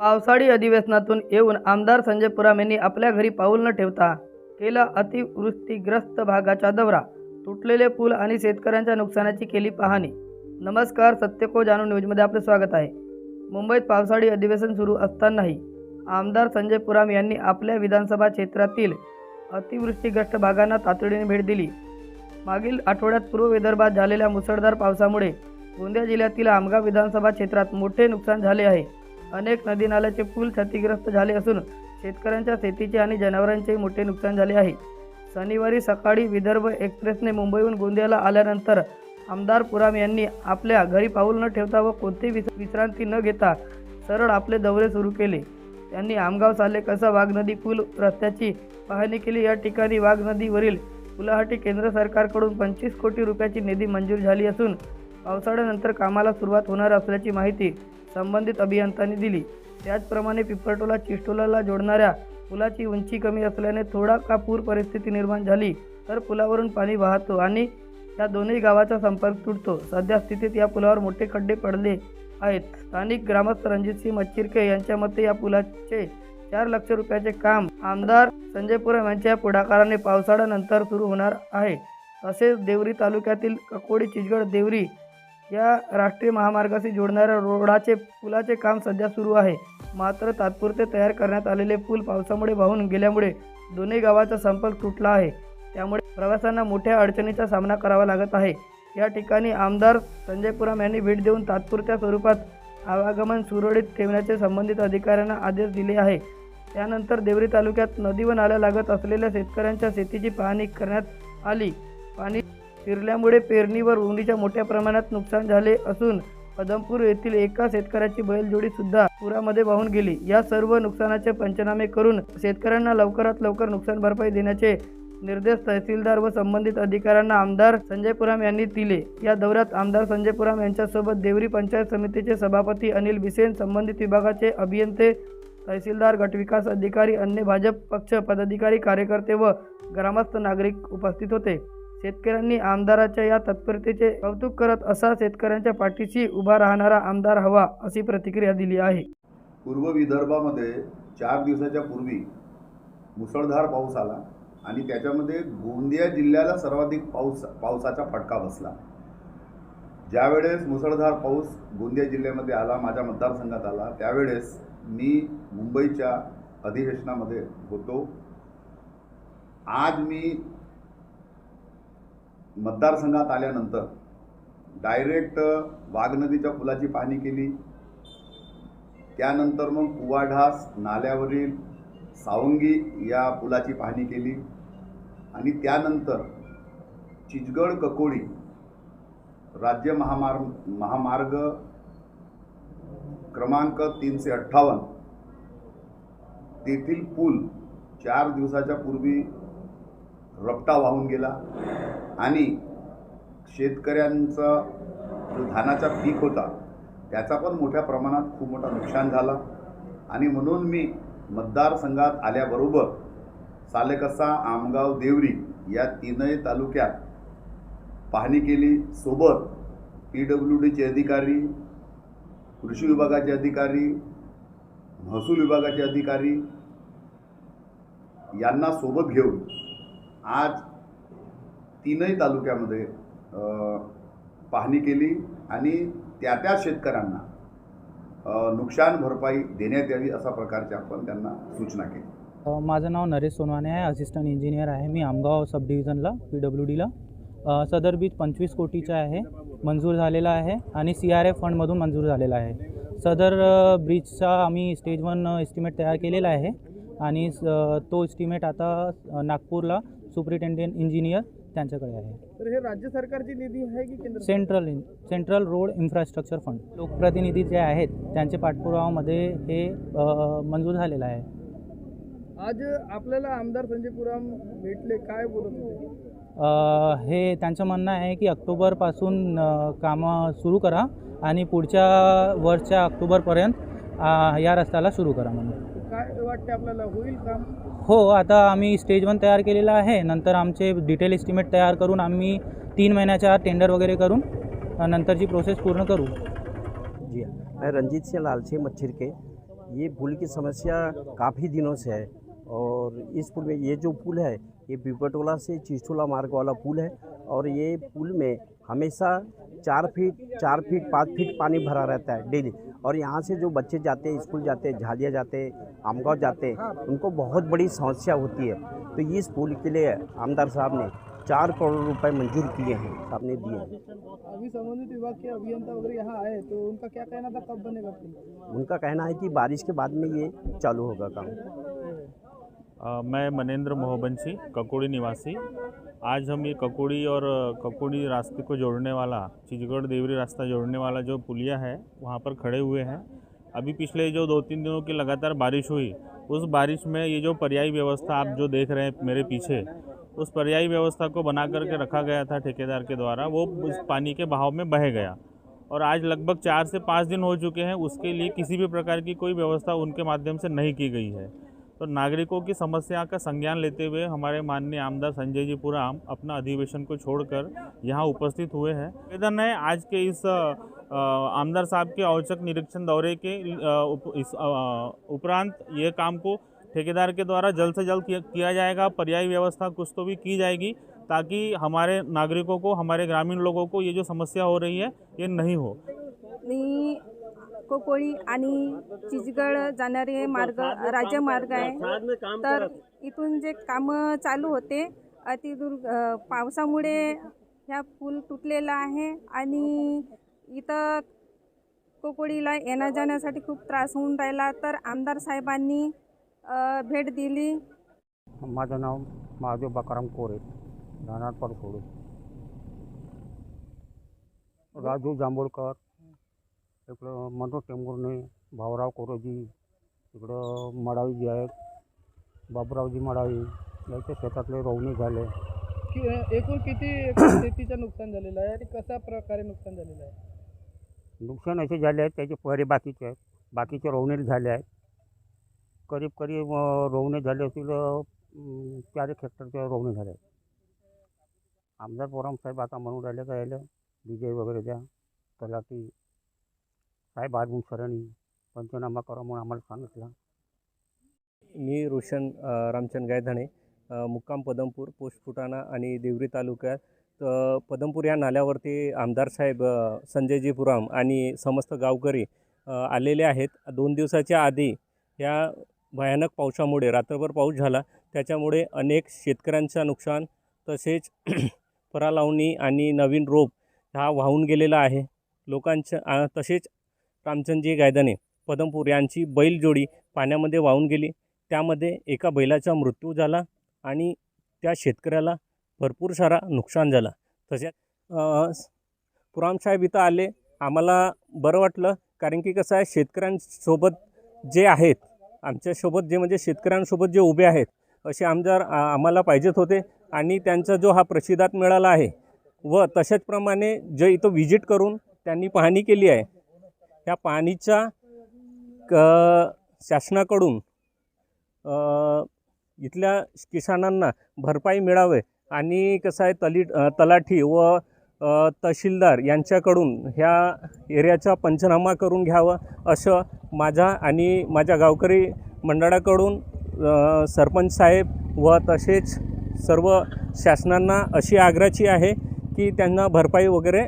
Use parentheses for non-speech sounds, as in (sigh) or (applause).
पावसाळी अधिवेशनातून येऊन आमदार संजय पुराम यांनी आपल्या घरी पाऊल न ठेवता केला अतिवृष्टीग्रस्त भागाचा दौरा. तुटलेले पूल आणि शेतकऱ्यांच्या नुकसानाची केली पाहणी. नमस्कार सत्यको जाणून न्यूजमध्ये आपले स्वागत आहे. मुंबईत पावसाळी अधिवेशन सुरू असतानाही आमदार संजय पुराम यांनी आपल्या विधानसभा क्षेत्रातील अतिवृष्टीग्रस्त भागांना तातडीने भेट दिली. मागील आठवड्यात पूर्व विदर्भात झालेल्या मुसळधार पावसामुळे गोंदिया जिल्ह्यातील आमगाव विधानसभा क्षेत्रात मोठे नुकसान झाले आहे. अनेक नदी नाल्याचे पूल क्षतिग्रस्त झाले असून शेतकऱ्यांच्या शेतीचे आणि जनावरांचेही मोठे नुकसान झाले आहे. शनिवारी सकाळी विदर्भ एक्सप्रेसने मुंबईहून गोंदियाला आल्यानंतर आमदार पुराम यांनी आपल्या घरी पाऊल न ठेवता व कोणतीही विस विश्रांती न घेता सरळ आपले दौरे सुरू केले. त्यांनी आमगाव साले कसा वाघ नदी पूल रस्त्याची पाहणी केली या ठिकाणी वाघ नदीवरील पुलासाठी केंद्र सरकारकडून पंचवीस कोटी रुपयाची निधी मंजूर झाली असून पावसाळ्यानंतर कामाला सुरुवात होणार असल्याची माहिती संबंधित अभियंत्यांनी दिली. त्याचप्रमाणे पिंपरटोला चिष्टोलाला जोडणाऱ्या पुलाची उंची कमी असल्याने थोडा का पूर परिस्थिती निर्माण झाली तर पुलावरून पाणी वाहतो आणि या दोन्ही गावाचा संपर्क तुटतो. सध्या स्थितीत या पुलावर मोठे खड्डे पडले आहेत. स्थानिक ग्रामस्थ रणजितसिंह मच्छिरके यांच्या मते या पुलाचे चार लक्ष रुपयाचे काम आमदार संजय पुरम यांच्या पुढाकाराने पावसाळ्यानंतर सुरू होणार आहे. तसेच देवरी तालुक्यातील ककोडी चिचगड देवरी या राष्ट्रीय महामार्गाशी जोडणाऱ्या रोडाचे पुलाचे काम सध्या सुरू आहे. मात्र तात्पुरते तयार करण्यात आलेले पूल पावसामुळे वाहून गेल्यामुळे दोन्ही गावाचा संपर्क तुटला आहे. त्यामुळे प्रवाशांना मोठ्या अडचणीचा सामना करावा लागत आहे. या ठिकाणी आमदार संजय पुराम यांनी भेट देऊन तात्पुरत्या स्वरूपात आवागमन सुरळीत ठेवण्याचे संबंधित अधिकाऱ्यांना आदेश दिले आहे. त्यानंतर देवरी तालुक्यात नदी व नाल्या लागत असलेल्या शेतकऱ्यांच्या शेतीची पाहणी करण्यात आली. पाणी शिरल्यामुळे पेरणीवर उंडीच्या मोठ्या प्रमाणात नुकसान झाले असून पदमपूर येथील एका शेतकऱ्याची बैलजोडी सुद्धा पुरामध्ये वाहून गेली. या सर्व नुकसानाचे पंचनामे करून शेतकऱ्यांना लवकरात लवकर नुकसान भरपाई देण्याचे निर्देश तहसीलदार व संबंधित अधिकाऱ्यांना आमदार संजय पुराम यांनी दिले. या दौऱ्यात आमदार संजय पुराम यांच्यासोबत देवरी पंचायत समितीचे सभापती अनिल बिसेन संबंधित विभागाचे अभियंते तहसीलदार गटविकास अधिकारी अन्य भाजप पक्ष पदाधिकारी कार्यकर्ते व ग्रामस्थ नागरिक उपस्थित होते. शेतकऱ्यांनी आमदाराच्या या तत्परतेचे कौतुक करत असा शेतकऱ्यांच्या पाठीशी उभा राहणारा आमदार हवा अशी प्रतिक्रिया दिली आहे. पूर्व विदर्भामध्ये चार दिवसाच्या पूर्वी मुसळधार पाऊस आला आणि त्याच्यामध्ये गोंदिया जिल्ह्याला सर्वाधिक पाऊस पावसाचा फटका बसला. ज्यावेळेस मुसळधार पाऊस गोंदिया जिल्ह्यामध्ये आला माझ्या मतदारसंघात आला त्यावेळेस मी मुंबईच्या अधिवेशनामध्ये होतो. आज मी मतदारसंघात आल्यानंतर डायरेक्ट वाघ नदीच्या पुलाची पाहणी केली. त्यानंतर मग कुवाढास नाल्यावरील सावंगी या पुलाची पाहणी केली. आणि त्यानंतर चिचगड ककोडी राज्य महामार्ग महामार्ग क्रमांक तीनशे अठ्ठावन्न तेथील पूल चार दिवसाच्या पूर्वी रपटा वाहून गेला. आणि शेतकऱ्यांचा जो धानाचा पीक होता त्याचा पण मोठ्या प्रमाणात खूप मोठा नुकसान झाला. आणि म्हणून मी मतदारसंघात आल्याबरोबर सालेकसा आमगाव देवरी या तीनही तालुक्यात पाहणी केली. सोबत पी डब्ल्यू डीचे अधिकारी कृषी विभागाचे अधिकारी महसूल विभागाचे अधिकारी यांना सोबत घेऊन आज तीनही तालुक्यामध्ये पाहणी केली आणि त्या त्या शेतकऱ्यांना नुकसान भरपाई देण्यात यावी अशा प्रकारची आपण त्यांना सूचना केली. माझं नाव नरेश सोनवाने आहे असिस्टंट इंजिनियर आहे. मी आमगाव सब डिव्हिजनला पी डब्ल्यू डीला सदर बीज पंचवीस कोटीचा आहे मंजूर झालेला आहे आणि सी आर एफ फंडमधून मंजूर झालेला आहे. सदर ब्रिजचा आम्ही स्टेज वन एस्टिमेट तयार केलेला आहे आणि स- तो एस्टिमेट आता नागपूरला सुप्रिटेंडेंट इंजिनियर त्यांच्याकडे आहे. तर हे राज्य सरकारची निधी आहे की केंद्र central in central road infrastructure fund. लोकप्रतिनिधी जे आहेत त्यांच्या पाठपुरावामध्ये हे अ, मंजूर झालेलं आहे. आज आपल्याला आमदार संजय पुराम भेटले. काय बोलत होते? अ, हे त्यांचं म्हणणं आहे की ऑक्टोबरपासून अ, कामं सुरू करा आणि पुढच्या वर्षच्या ऑक्टोबरपर्यंत अ, या रस्त्याला सुरू करा म्हणून. वाटते आपल्याला? होईल काम? हो आता आम्ही स्टेज वन तयार केलेला आहे. नंतर आमचे डिटेल एस्टिमेट तयार करून आम्ही तीन महिन्याच्या आत टेंडर वगैरे करून अ, नंतरची प्रोसेस पूर्ण करू. जी. हाँ मैं रंजीत सिंह लाल सिंह मच्छर के ये पुल की समस्या काफ़ी दिनों से है और इस पुल में ये जो पुल है ये बिपटोला से चिस्टोला मार्ग वाला पुल है और ये पुल में हमेशा चार फीट चार फीट पाँच फीट पानी भरा रहता है डेली। और यहाँ से जो बच्चे जाते हैं स्कूल जाते हैं झालिया जाते हैं आमगांव जाते हैं उनको बहुत बड़ी समस्या होती है। तो इस पुल के लिए आमदार साहब ने चार करोड़ रुपए मंजूर किए हैं साहब ने दिए हैं। अभी संबंधित विभाग के अभियंता वगैरह यहाँ आए तो उनका क्या कहना था कब बनेगा उनका कहना है कि बारिश के बाद में ये चालू होगा काम। मैं मनेंद्र मोहबंशी ककोड़ी निवासी। आज हम ये ककोड़ी और ककोड़ी रास्ते को जोड़ने वाला, चिचगढ़ देवरी रास्ता जोड़ने वाला जो पुलिया है, वहाँ पर खड़े हुए हैं। अभी पिछले जो दो तीन दिनों की लगातार बारिश हुई, उस बारिश में ये जो पर्यायी व्यवस्था आप जो देख रहे हैं मेरे पीछे, उस पर्यायी व्यवस्था को बना करके रखा गया था ठेकेदार के द्वारा, वो उस पानी के बहाव में बह गया। और आज लगभग चार से पाँच दिन हो चुके हैं, उसके लिए किसी भी प्रकार की कोई व्यवस्था उनके माध्यम से नहीं की गई है। तो नागरिकों की समस्या का संज्ञान लेते हुए हमारे माननीय आमदार संजय जी पुराम अपना अधिवेशन को छोड़कर यहाँ उपस्थित हुए हैं। निवेदन है आज के इस आमदार साहब के औचक निरीक्षण दौरे के इस उपरांत ये काम को ठेकेदार के द्वारा जल्द से जल्द किया, जाएगा। पर्यायी व्यवस्था कुछ तो भी की जाएगी ताकि हमारे नागरिकों को हमारे ग्रामीण लोगों को ये जो समस्या हो रही है ये नहीं हो। आणि कोकोळी आणि चिचगड जाणारे मार्ग राज्यमार्ग आहे. तर इथून जे कामं चालू होते अतिदुर अ, पावसामुळे ह्या पूल तुटलेला आहे आणि इथं कोकोळीला येण्या जाण्यासाठी खूप त्रास होऊन राहिला. तर आमदार साहेबांनी भेट दिली. माझं नाव महादेव बाकाराम कोरे राहणार परसोडे राजू जांभूळकर इकडं मनोज टेंभुर्णे भाऊराव कोरोजी इकडं मडावी जी आहेत बाबुरावजी मडावी याच्या शेतातले रोवणी झाले. कि- एकूण किती शेतीचं नुकसान झालेलं आहे आणि कशा प्रकारे नुकसान झालेलं आहे? नुकसान असे झाले आहेत त्याचे पहरे बाकीचे आहेत बाकीचे रोवणे झाले आहेत. करीब करीब अं, रोवणे झाले असतील अं, चार एक हेक्टरचे रोवणे झाले आहेत. आमदार पोराम साहेब आता म्हणून राहिले का यायला? विजय वगैरे द्या तलाठी साहेब आजून सरांनी पंचनामा करा म्हणून आम्हाला सांगितलं. मी रोशन रामचंद गायधाणे मुक्काम पदमपूर पोस्ट फुटाणा आणि देवरी तालुक्यात पदमपूर या नाल्यावरती आमदार साहेब संजयजी पुराम आणि समस्त गावकरी आलेले आहेत. दोन दिवसाच्या आधी या भयानक पावसामुळे रात्रभर पाऊस झाला. त्याच्यामुळे अनेक शेतकऱ्यांचं नुकसान तसेच (clears throat) परालावणी आणि नवीन रोप हा वाहून गेलेला आहे. लोकांचं तसेच रामचंदजी गायदाने पदमपूर यांची बैलजोडी पाण्यामध्ये वाहून गेली. त्यामध्ये एका बैलाचा मृत्यू झाला आणि त्या शेतकऱ्याला भरपूर सारा नुकसान झाला. तसेच पुरामसाहेब इथं आले. आम्हाला बरं वाटलं कारण की कसं आहे शेतकऱ्यांसोबत जे आहेत आमच्यासोबत जे म्हणजे शेतकऱ्यांसोबत जे उभे आहेत असे आमदार आम्हाला पाहिजेत होते आणि त्यांचा जो हा प्रसिद्धात मिळाला आहे व तशाचप्रमाणे जे इथं व्हिजिट करून त्यांनी पाहणी केली आहे ह्या पाणीच्या क शासनाकडून इथल्या किसानांना भरपाई मिळावे आणि कसं आहे तली तलाठी व तहसीलदार यांच्याकडून ह्या एरियाचा पंचनामा करून घ्यावं असं माझा आणि माझ्या गावकरी मंडळाकडून सरपंच साहेब व तसेच सर्व शासनांना अशी आग्रहाची आहे की त्यांना भरपाई वगैरे